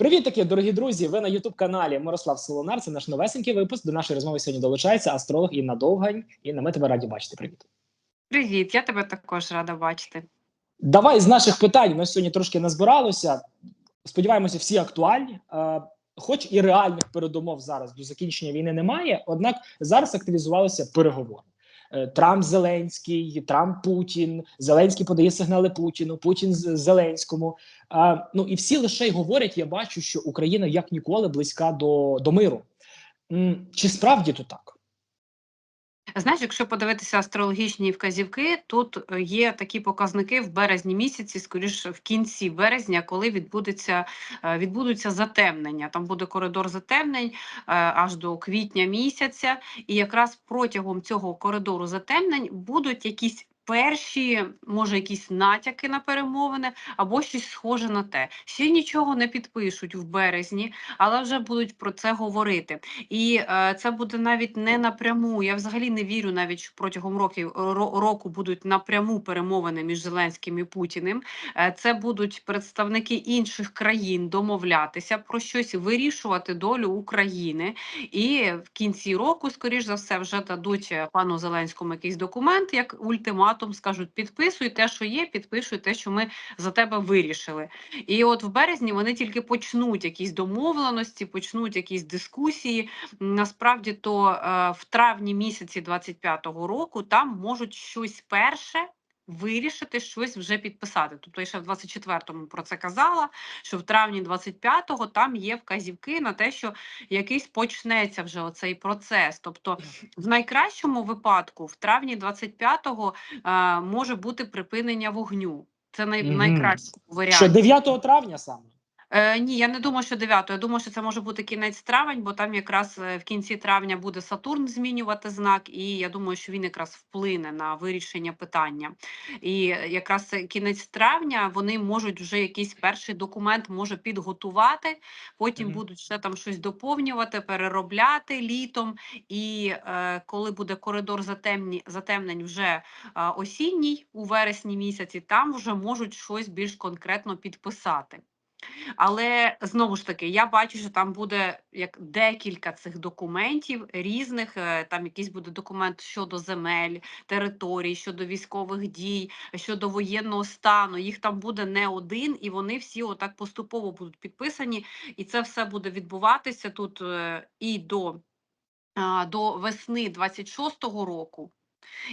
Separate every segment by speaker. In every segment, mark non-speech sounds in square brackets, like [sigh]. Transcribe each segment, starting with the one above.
Speaker 1: Привіт, таки, дорогі друзі! Ви на Ютуб каналі Мирослав Солонар. Це наш новесенький випуск. До нашої розмови сьогодні долучається астролог Інна Довгань. Інна, ми тебе раді бачити. Привіт.
Speaker 2: Привіт, я тебе також рада бачити.
Speaker 1: Давай з наших питань. Ми сьогодні трошки назбиралося. Сподіваємося, всі актуальні. Хоч і реальних передумов зараз до закінчення війни немає, однак зараз активізувалися переговори. Е, Трамп Зеленський, Трамп Путін, Зеленський подає сигнали Путіну, Путін Зеленському. А, ну і всі лише й говорять: я бачу, що Україна як ніколи близька до, до миру. Чи справді то так?
Speaker 2: Знаєш, якщо подивитися астрологічні вказівки, тут е, є такі показники в березні місяці, скоріше в кінці березня, коли відбудеться е, відбудуться затемнення. Там буде коридор затемнень е, аж до квітня місяця, і якраз протягом цього коридору затемнень будуть якісь. Перші, може, якісь натяки на перемовини або щось схоже на те. Ще нічого не підпишуть в березні, але вже будуть про це говорити. І е, це буде навіть не напряму. Я взагалі не вірю, навіть що протягом років року будуть напряму перемовини між Зеленським і Путіним. Е, це будуть представники інших країн домовлятися про щось, вирішувати долю України. І в кінці року, скоріш за все, вже дадуть пану Зеленському якийсь документ, як ультиматум, скажуть: підписуй те, що є, підписуй те, що ми за тебе вирішили. І от в березні вони тільки почнуть якісь домовленості, почнуть якісь дискусії. Насправді, то е, в травні місяці 25-го року там можуть щось перше. Вирішити щось вже підписати. Тобто я ще в 24-му про це казала, що в травні 25-го там є вказівки на те, що якийсь почнеться вже оцей процес. Тобто, в найкращому випадку, в травні 25-го е, може бути припинення вогню. Це най, найкращий варіант.
Speaker 1: Що 9 травня саме?
Speaker 2: Е, ні, я не думаю, що 9. Я думаю, що це може бути кінець травень, бо там якраз е, в кінці травня буде Сатурн змінювати знак, і я думаю, що він якраз вплине на вирішення питання. І якраз кінець травня вони можуть вже якийсь перший документ може підготувати, потім
Speaker 1: Мгм.
Speaker 2: будуть ще там щось доповнювати, переробляти літом. І е, коли буде коридор затемні, затемнень вже е, осінній у вересні місяці, там вже можуть щось більш конкретно підписати. Але знову ж таки, я бачу, що там буде як декілька цих документів різних. е, Там якийсь буде документ щодо земель, територій, щодо військових дій, щодо воєнного стану. Їх там буде не один, і вони всі отак поступово будуть підписані. І це все буде відбуватися тут е, і до, до весни 26-го року.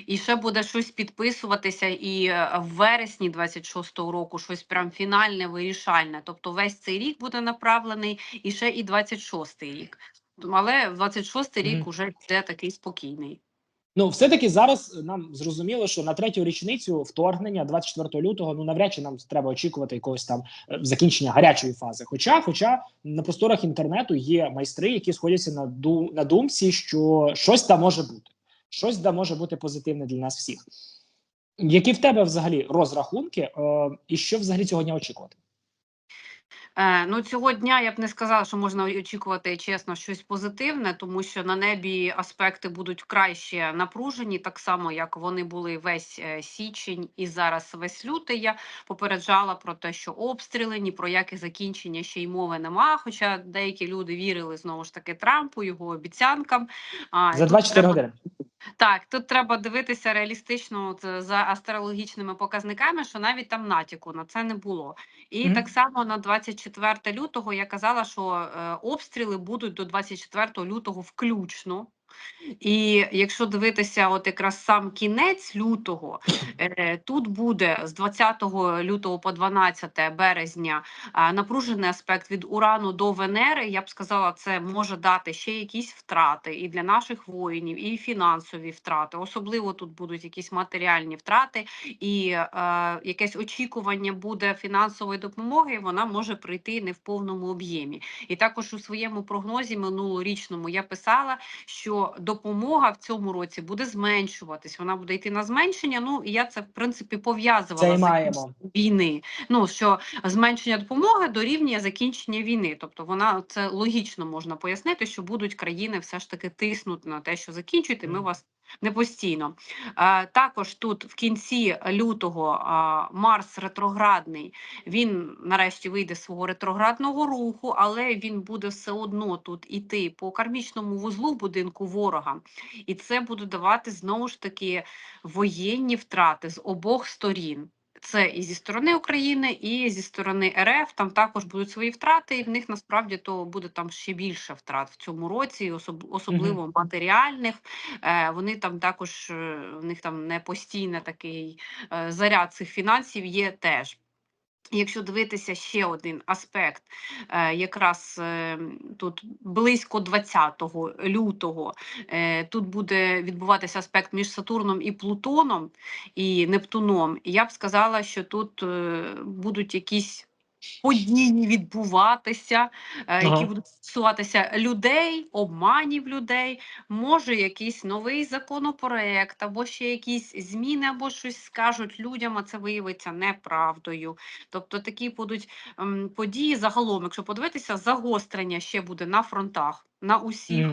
Speaker 2: І ще буде щось підписуватися і е, в вересні 26-го року щось прям фінальне, вирішальне. Тобто весь цей рік буде направлений, і ще і 26-й рік. Але 26-й рік
Speaker 1: Мгм.
Speaker 2: уже йде такий спокійний.
Speaker 1: Ну, все-таки зараз нам зрозуміло, що на третю річницю вторгнення 24 лютого, ну навряд чи нам треба очікувати якогось там е, закінчення гарячої фази. Хоча, хоча на просторах інтернету є майстри, які сходяться на ду на думці, що щось там може бути, щось там може бути позитивне для нас всіх. Які в тебе взагалі розрахунки, е, і що взагалі цього дня очікувати?
Speaker 2: Е, ну, цього дня я б не сказала, що можна очікувати чесно щось позитивне, тому що на небі аспекти будуть краще напружені, так само як вони були весь е, січень і зараз весь лютий. Я попереджала про те, що обстріли ні про яке закінчення ще й мови нема. Хоча деякі люди вірили знову ж таки Трампу, його обіцянкам.
Speaker 1: За
Speaker 2: тут
Speaker 1: 24
Speaker 2: треба-
Speaker 1: години.
Speaker 2: Так, тут треба дивитися реалістично от, е, за астрологічними показниками, що навіть там натяку на це не було. І
Speaker 1: mm.
Speaker 2: так само на 24 лютого я казала, що е, обстріли будуть до 24 лютого включно. І якщо дивитися, от якраз сам кінець лютого, е, тут буде з 20 лютого по 12 березня напружений аспект від Урану до Венери. Я б сказала, це може дати ще якісь втрати і для наших воїнів, і фінансові втрати. Особливо тут будуть якісь матеріальні втрати, і е, якесь очікування буде фінансової допомоги. Вона може прийти не в повному об'ємі. І також у своєму прогнозі минулорічному я писала, що допомога в цьому році буде зменшуватись. Вона буде йти на зменшення. Ну і я це в принципі пов'язувала з війни. Ну що зменшення допомоги дорівнює закінчення війни. Тобто вона це логічно можна пояснити, що будуть країни все ж таки тиснути на те, що закінчуйте. Ми вас Не постійно. Е, також тут в кінці лютого е, Марс ретроградний. Він нарешті вийде з свого ретроградного руху, але він буде все одно тут іти по кармічному вузлу будинку ворога. І це буде давати знову ж таки воєнні втрати з обох сторін. Це і зі сторони України, і зі сторони РФ. Там також будуть свої втрати, і в них насправді то буде там ще більше втрат в цьому році, особ- особливо матеріальних. Е, вони там також е, в них там не постійно такий е, заряд цих фінансів є теж. Якщо дивитися ще один аспект, е, якраз е, тут близько 20 лютого е, тут буде відбуватися аспект між Сатурном і Плутоном і Нептуном. Я б сказала, що тут будуть якісь події відбуватися, е, які будуть стосуватися людей, обманів людей, може якийсь новий законопроект, або ще якісь зміни, або щось скажуть людям, а це виявиться неправдою. Тобто такі будуть ем, події загалом, якщо подивитися, загострення ще буде на фронтах, на усіх.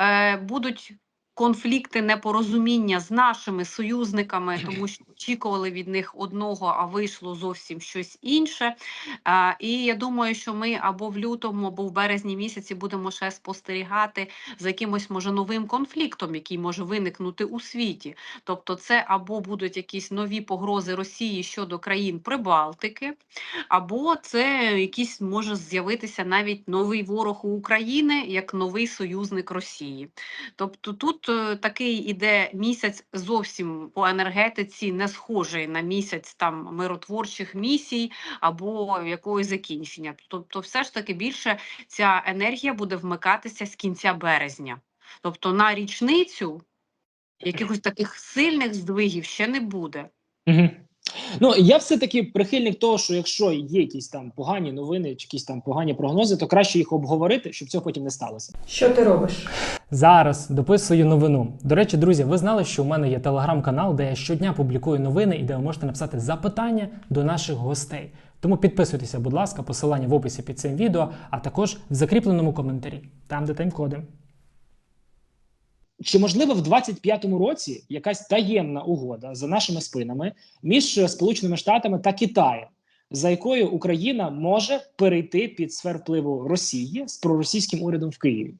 Speaker 2: Е, будуть конфлікти, непорозуміння з нашими союзниками, тому що очікували від них одного, а вийшло зовсім щось інше. А, і я думаю, що ми або в лютому, або в березні місяці будемо ще спостерігати за якимось може новим конфліктом, який може виникнути у світі. Тобто, це або будуть якісь нові погрози Росії щодо країн Прибалтики, або це якийсь може з'явитися навіть новий ворог у України як новий союзник Росії. Тобто тут е, такий іде місяць зовсім по енергетиці, не схожий на місяць там миротворчих місій або якогось закінчення. Тобто, все ж таки більше ця енергія буде вмикатися з кінця березня. Тобто на річницю якихось таких сильних здвигів ще не буде.
Speaker 1: Мгм. Ну я все-таки прихильник того, що якщо є якісь там погані новини чи якісь там погані прогнози, то краще їх обговорити, щоб цього потім не сталося.
Speaker 3: Що ти робиш?
Speaker 4: Зараз дописую новину. До речі, друзі, ви знали, що у мене є телеграм-канал, де я щодня публікую новини і де ви можете написати запитання до наших гостей. Тому підписуйтеся, будь ласка, посилання в описі під цим відео, а також в закріпленому коментарі, там де тайм-коди.
Speaker 1: Чи можливо в 25-му році якась таємна угода за нашими спинами між Сполученими Штатами та Китаєм, за якою Україна може перейти під сфер впливу Росії з проросійським урядом в Києві?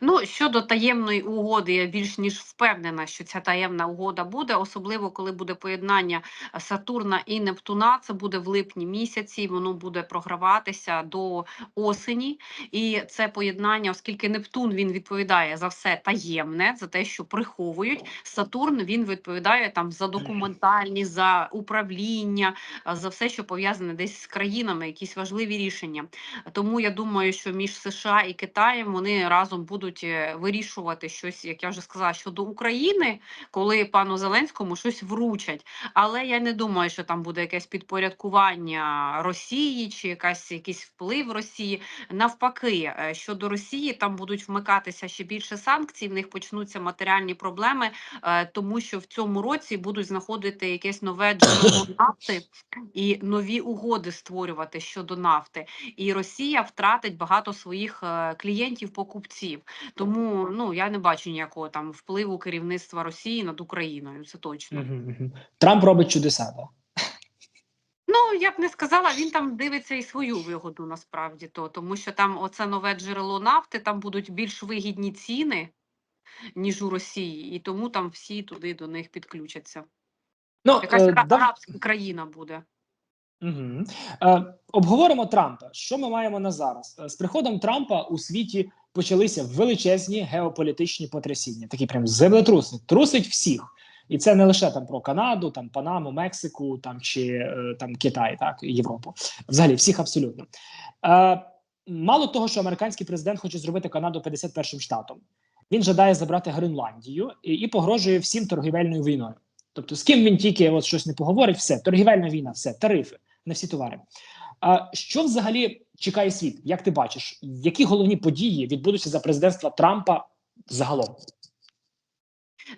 Speaker 2: Ну, щодо таємної угоди, я більш ніж впевнена, що ця таємна угода буде, особливо коли буде поєднання е, Сатурна і Нептуна. Це буде в липні місяці. Воно буде програватися до осені. І це поєднання, оскільки Нептун він відповідає за все таємне, за те, що приховують. Сатурн він відповідає там за документальні, за управління, е, за все, що пов'язане десь з країнами, якісь важливі рішення. Тому я думаю, що між США і Китаєм вони разом будуть е, вирішувати щось, як я вже сказала, щодо України, коли пану Зеленському щось вручать. Але я не думаю, що там буде якесь підпорядкування Росії чи якась якийсь вплив Росії. Навпаки, е, щодо Росії, там будуть вмикатися ще більше санкцій. В них почнуться матеріальні проблеми, е, тому що в цьому році будуть знаходити якесь нове джерело [coughs] нафти і нові угоди створювати щодо нафти. І Росія втратить багато своїх е, клієнтів-покупців. Тому ну я не бачу ніякого там впливу керівництва Росії над Україною. Це точно.
Speaker 1: Трамп робить чудеса. Да?
Speaker 2: Ну я б не сказала, він там дивиться і свою вигоду насправді то, тому що там оце нове джерело нафти, там будуть більш вигідні ціни, ніж у Росії, і тому там всі туди до них підключаться.
Speaker 1: Ну,
Speaker 2: Якась
Speaker 1: е,
Speaker 2: арабська країна буде.
Speaker 1: Угу. Е, обговоримо Трампа. Що ми маємо на зараз? Е, З приходом Трампа у світі почалися величезні геополітичні потрясіння. Такі прям землетруси. Трусить всіх. І це не лише там про Канаду, там Панаму, Мексику, там чи е, там Китай, так Європу. Взагалі всіх абсолютно. Е, мало того, що американський президент хоче зробити Канаду 51-м штатом. Він жадає забрати Гренландію і, і погрожує всім торгівельною війною. Тобто, з ким він тільки от щось не поговорить, все торгівельна війна, все тарифи на всі товари. А що взагалі чекає світ? Як ти бачиш, які головні події відбудуться за президентства Трампа загалом?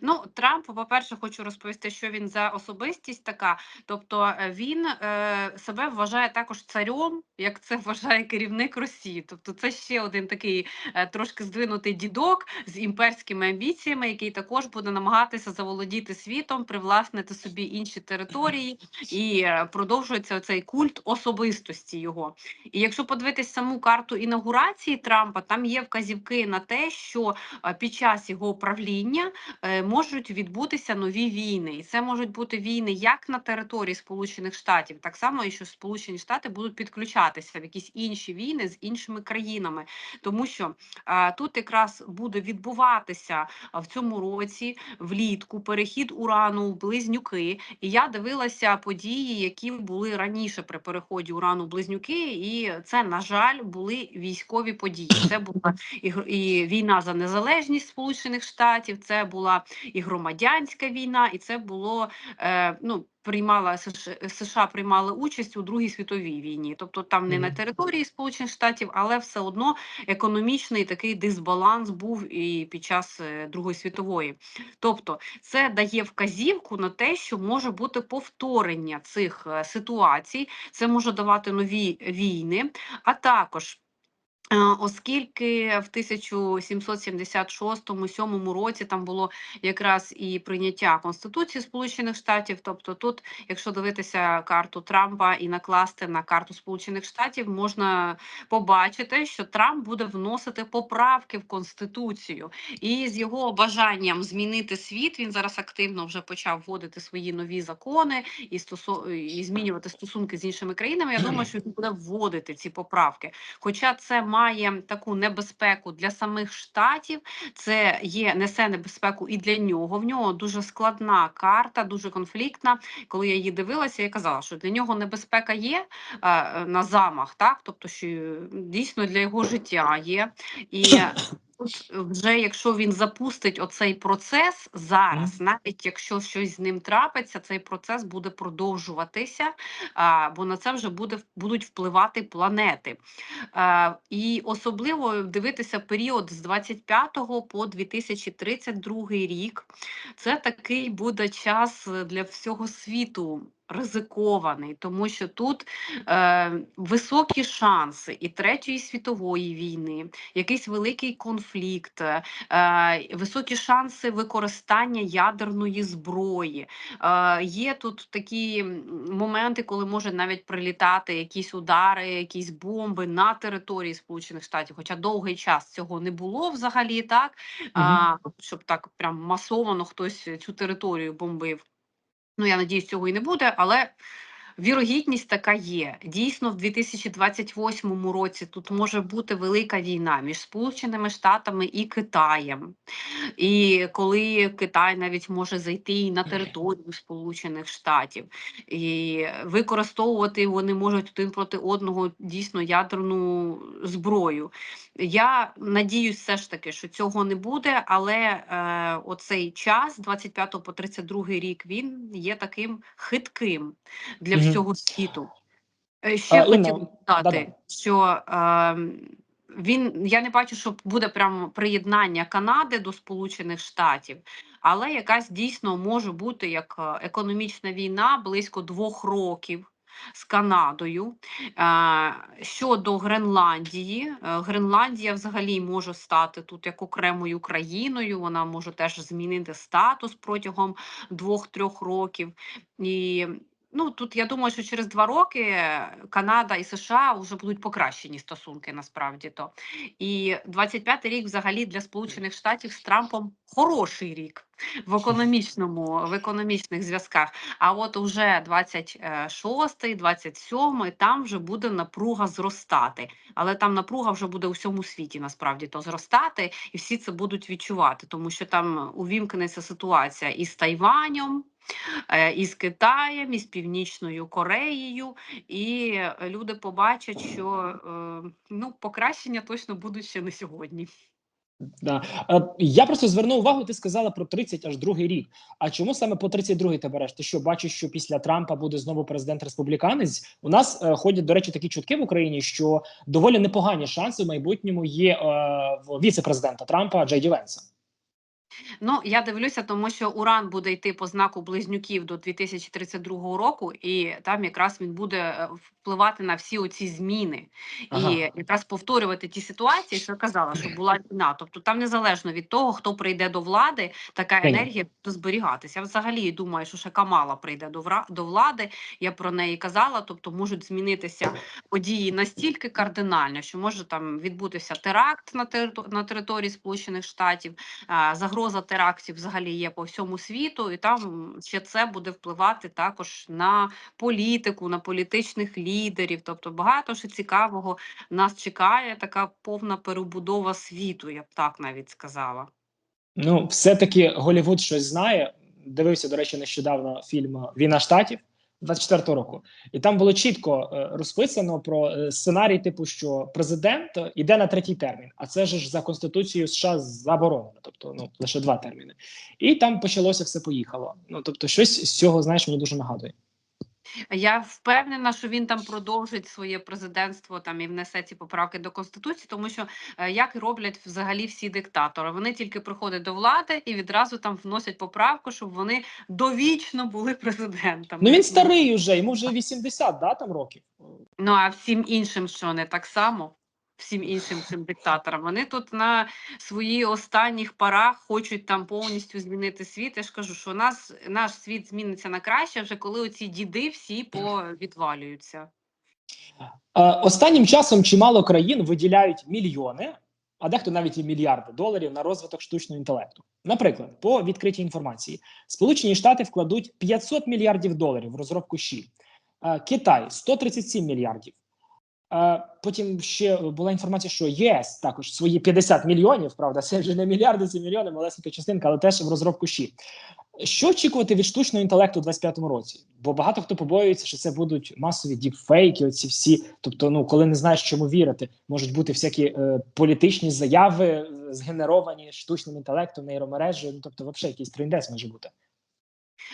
Speaker 2: Ну, Трамп, по-перше, хочу розповісти, що він за особистість така. Тобто е, він е, себе вважає також царем, як це [laughs] вважає керівник Росії. Тобто, це ще один такий е, трошки здвинутий дідок з імперськими амбіціями, який також буде намагатися заволодіти світом, привласнити собі інші території, і е, продовжується цей культ особистості його. І якщо подивитись саму карту інаугурації Трампа, там є вказівки на те, що е, під час його правління е, можуть відбутися нові війни, і це можуть бути війни як на території Сполучених Штатів, так само і що Сполучені Штати будуть підключатися в якісь інші війни з іншими країнами, тому що е, тут якраз буде відбуватися в цьому році влітку перехід урану в близнюки. І я дивилася події, які були раніше при переході урану в близнюки, і це на жаль були військові події. Це була і, і війна за незалежність Сполучених Штатів, це була і громадянська війна, і це було е, ну. Приймала США, приймали участь у Другій світовій війні, тобто там не на території Сполучених Штатів, але все одно економічний такий дисбаланс був і під час е, Другої світової. Тобто, це дає вказівку на те, що може бути повторення цих е, ситуацій, це може давати нові війни, а також. Е, Оскільки в 1776-7 році там було якраз і прийняття Конституції Сполучених Штатів, тобто тут, якщо дивитися карту Трампа і накласти на карту Сполучених Штатів, можна побачити, що Трамп буде вносити поправки в Конституцію, і з його бажанням змінити світ він зараз активно вже почав вводити свої нові закони і стосо... і змінювати стосунки з іншими країнами. Я думаю, що він буде вводити ці поправки. Хоча це має таку небезпеку для самих штатів, це є несе небезпеку і для нього. В нього дуже складна карта, дуже конфліктна. Коли я її дивилася, я казала, що для нього небезпека є е, на замах, так тобто, що е, дійсно для його життя є і. Тут вже якщо він запустить оцей процес зараз, навіть якщо щось з ним трапиться, цей процес буде продовжуватися, а, бо на це вже буде будуть впливати планети. А, і особливо дивитися період з 25 по 2032 рік. Це такий буде час для всього світу. Ризикований, тому що тут е, високі шанси і Третьої світової війни, якийсь великий конфлікт, е, високі шанси використання ядерної зброї. Е, є тут такі моменти, коли може навіть прилітати якісь удари, якісь бомби на території Сполучених Штатів, хоча довгий час цього не було взагалі, так а, щоб так прям масовано хтось цю територію бомбив. Ну, я надіюсь, цього і не буде, але вірогідність така є. Дійсно, в 2028 році тут може бути велика війна між Сполученими Штатами і Китаєм. І коли Китай навіть може зайти і на територію Сполучених Штатів, і використовувати вони можуть один проти одного дійсно ядерну зброю. Я надіюсь, все ж таки, що цього не буде, але е, оцей час, з 25 по 32 рік, він є таким хитким для. Всього світу. Е, Ще
Speaker 1: А,
Speaker 2: хотіла додати, що е, він я не бачу, що буде прямо приєднання Канади до Сполучених Штатів, але якась дійсно може бути як е, економічна війна близько двох років. З Канадою Е, щодо Гренландії, Гренландія взагалі може стати тут як окремою країною. Вона може теж змінити статус протягом двох-трьох років. І ну тут я думаю, що через два роки Канада і США вже будуть покращені стосунки насправді то. І 25-й рік взагалі для Сполучених Штатів з Трампом хороший рік в економічному в економічних зв'язках. А от уже 26-й, 27-й, там вже буде напруга зростати. Але там напруга вже буде у всьому світі насправді то зростати, і всі це будуть відчувати, тому що там увімкнеться ситуація із Тайванем. Е, Із Китаєм, із Північною Кореєю, і е, люди побачать, що е, ну покращення точно будуть ще не сьогодні.
Speaker 1: Да. Е, Я просто звернув увагу, ти сказала про 30 аж другий рік. А чому саме по 32 ти береш? Ти що бачиш, що після Трампа буде знову президент республіканець? У нас е, ходять, до речі, такі чутки в Україні, що доволі непогані шанси в майбутньому є е, віце-президента Трампа Джей Ді Венса.
Speaker 2: Ну, я дивлюся, тому що Уран буде йти по знаку близнюків до 2032 року, і там якраз він буде е, впливати на всі оці зміни
Speaker 1: Ага.
Speaker 2: і якраз повторювати ті ситуації, що я казала, що була війна. Тобто там незалежно від того, хто прийде до влади, така енергія буде зберігатися. Я взагалі думаю, що ще Камала прийде до вра- до влади. Я про неї казала. Тобто можуть змінитися події настільки кардинально, що може там відбутися теракт на на території Сполучених Штатів. А, загроза терактів взагалі є по всьому світу, і там ще це буде впливати також на політику, на політичних лідерів. Тобто багато що цікавого нас чекає. Така повна перебудова світу, я б так навіть сказала.
Speaker 1: Ну, все-таки Голівуд щось знає. Дивився, до речі, нещодавно фільм Війна штатів 24-го року, і там було чітко е, розписано про е, сценарій, типу, що президент е, іде на третій термін, а це ж за конституцією США заборонено, тобто ну лише два терміни. І там почалося все поїхало. Ну тобто, щось з цього знаєш, мені дуже нагадує.
Speaker 2: Я впевнена, що він там продовжить своє президентство там і внесе ці поправки до конституції, тому що е, як роблять взагалі всі диктатори, вони тільки приходять до влади і відразу там вносять поправку, щоб вони довічно були президентами.
Speaker 1: Ну він старий уже, йому вже 80, да, там років.
Speaker 2: Ну а всім іншим, що не так само. Всім іншим цим диктаторам. Вони тут на своїх останніх парах хочуть там повністю змінити світ. Я ж кажу, що у нас наш світ зміниться на краще, вже коли оці діди всі повідвалюються.
Speaker 1: Останнім часом чимало країн виділяють мільйони, а дехто навіть і мільярди доларів на розвиток штучного інтелекту. Наприклад, по відкритій інформації, Сполучені Штати вкладуть 500 мільярдів доларів в розробку Е, Китай 137 мільярдів. Потім ще була інформація, що ЄС також свої 50 мільйонів. Правда, це вже не мільярди, це мільйони, малесенька частинка, але теж в розробку ЩІ. Що очікувати від штучного інтелекту у 25-му році? Бо багато хто побоюється, що це будуть масові діпфейки, оці всі. Тобто, ну коли не знаєш, чому вірити, можуть бути всякі е, політичні заяви, е, згенеровані штучним інтелектом, нейромережею. Ну тобто, взагалі якийсь трендець може бути.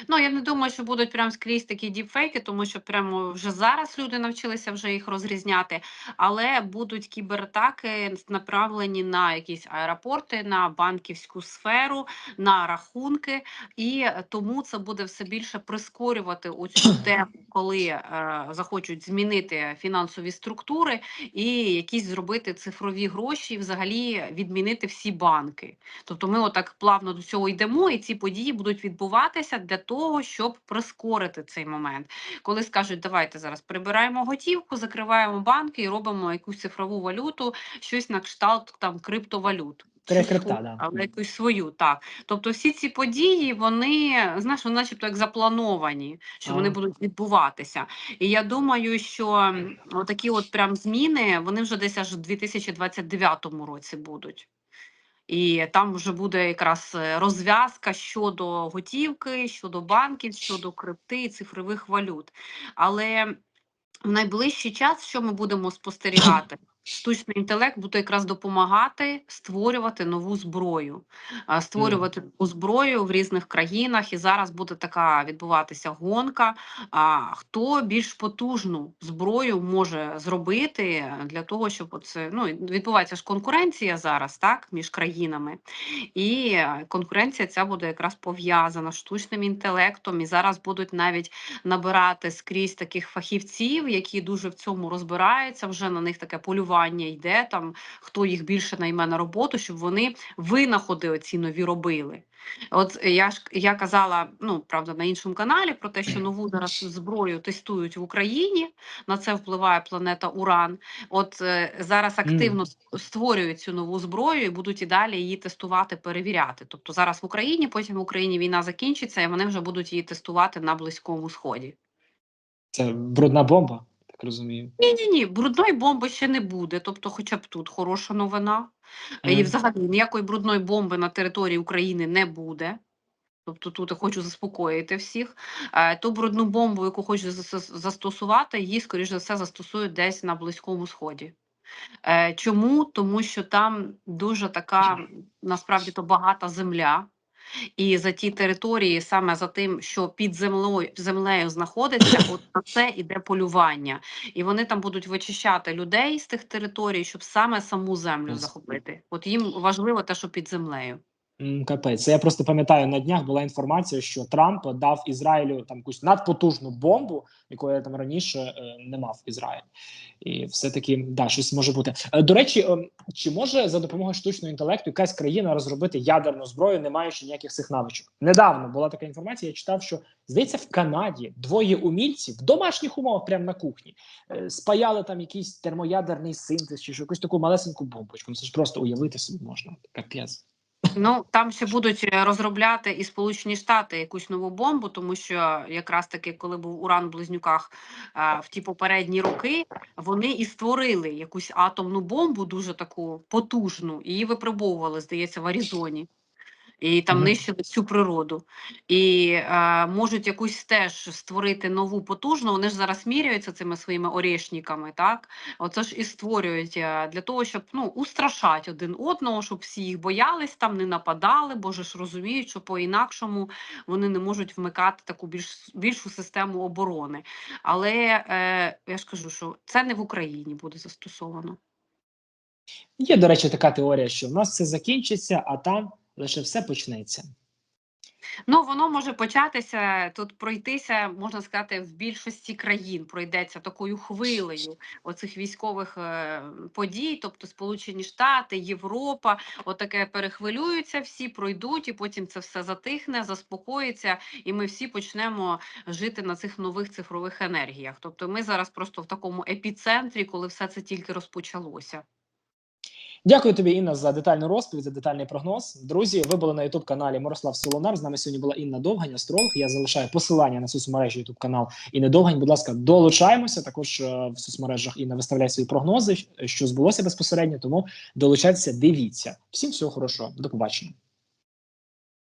Speaker 2: Ну я не думаю, що будуть прям скрізь такі діпфейки, тому що прямо вже зараз люди навчилися вже їх розрізняти, але будуть кібератаки направлені на якісь аеропорти, на банківську сферу, на рахунки, і тому це буде все більше прискорювати оцю [clears throat] тему, коли е, захочуть змінити фінансові структури і якісь зробити цифрові гроші, і взагалі відмінити всі банки. Тобто ми отак плавно до цього йдемо, і ці події будуть відбуватися для того, щоб прискорити цей момент. Коли скажуть, давайте зараз прибираємо готівку, закриваємо банки і робимо якусь цифрову валюту, щось на кшталт там криптовалют.
Speaker 1: Крипта, да.
Speaker 2: Але якусь свою, так. Тобто всі ці події, вони, знаєш, вони начебто як заплановані, що вони будуть відбуватися. І я думаю, що м, отакі от прям зміни, вони вже десь аж у 2029 році будуть. І там вже буде якраз е, розв'язка щодо готівки, щодо банків, щодо крипти і цифрових валют. Але в найближчий час, що ми будемо спостерігати? Штучний інтелект буде якраз допомагати створювати нову зброю, створювати нову зброю в різних країнах. І зараз буде така відбуватися гонка. А хто більш потужну зброю може зробити для того, щоб оце ну відбувається ж конкуренція зараз, так між країнами, і е, конкуренція ця буде якраз пов'язана з штучним інтелектом. І зараз будуть навіть набирати скрізь таких фахівців, які дуже в цьому розбираються. Вже на них таке полювання йде. Там хто їх більше найме на роботу, щоб вони винаходи оці нові робили. От я ж я казала, ну правда, на іншому каналі про те, що нову зараз зброю тестують в Україні. На це впливає планета Уран. От е, зараз активно створюють цю нову зброю і будуть і далі її тестувати, перевіряти. Тобто зараз в Україні, потім в Україні війна закінчиться, і вони вже будуть її тестувати на близькому сході.
Speaker 1: Це брудна бомба, так розумію.
Speaker 2: Ні, ні, ні, брудної бомби ще не буде. Тобто, хоча б тут хороша новина. І взагалі ніякої брудної бомби на території України не буде. Тобто тут я хочу заспокоїти всіх. Ту брудну бомбу, яку хочуть застосувати, її, скоріш за все, застосують десь на Близькому Сході. Е, Чому? Тому що там дуже така насправді то багата земля. І за ті території, саме за тим, що під землею землею знаходиться, [coughs] от на це іде полювання, і вони там будуть вичищати людей з тих територій, щоб саме саму землю захопити. От їм важливо те, що під землею.
Speaker 1: Капець, я просто пам'ятаю на днях була інформація, що Трамп дав Ізраїлю там якусь надпотужну бомбу, якої там раніше е, не мав Ізраїль, і все таки да, щось може бути. Е, до речі, е, чи може за допомогою штучного інтелекту якась країна розробити ядерну зброю, не маючи ніяких цих навичок? Недавно була така інформація. Я читав, що здається, в Канаді двоє умільців в домашніх умовах, прямо на кухні, е, спаяли там якийсь термоядерний синтез чи якусь таку малесеньку бомбочку. Ну це ж просто уявити собі можна. Капець.
Speaker 2: Ну там ще будуть е, розробляти і Сполучені Штати якусь нову бомбу, тому що якраз таки, коли був уран в близнюках е, в ті попередні роки, вони і створили якусь атомну бомбу, дуже таку потужну, її випробовували, здається, в Аризоні. І там
Speaker 1: Мгм.
Speaker 2: нищили всю природу, і е, можуть якусь теж створити нову потужну. Вони ж зараз міряються цими своїми орішниками, так оце ж і створюють е, для того, щоб ну устрашати один одного, щоб всі їх боялись, там не нападали, бо ж розуміють, що по-інакшому вони не можуть вмикати таку більш більшу систему оборони. Але е, я ж кажу, що це не в Україні буде застосовано.
Speaker 1: Є, до речі, така теорія, що в нас все закінчиться, а там лише все почнеться.
Speaker 2: Ну, воно може початися тут пройтися, можна сказати, в більшості країн пройдеться такою хвилею оцих військових е, подій, тобто Сполучені Штати, Європа, отаке перехвилюються, всі пройдуть, і потім це все затихне, заспокоїться, і ми всі почнемо жити на цих нових цифрових енергіях. Тобто, ми зараз просто в такому епіцентрі, коли все це тільки розпочалося.
Speaker 1: Дякую тобі, Інна, за детальну розповідь, за детальний прогноз. Друзі, ви були на ютуб каналі Мирослав Солонар. З нами сьогодні була Інна Довгань, астролог. Я залишаю посилання на соцмережі ютуб канал Інни Довгань. Будь ласка, долучаємося. Також е, в соцмережах Інна виставляє свої прогнози, що збулося безпосередньо. Тому долучайтеся, дивіться. Всім всього хорошого, до побачення.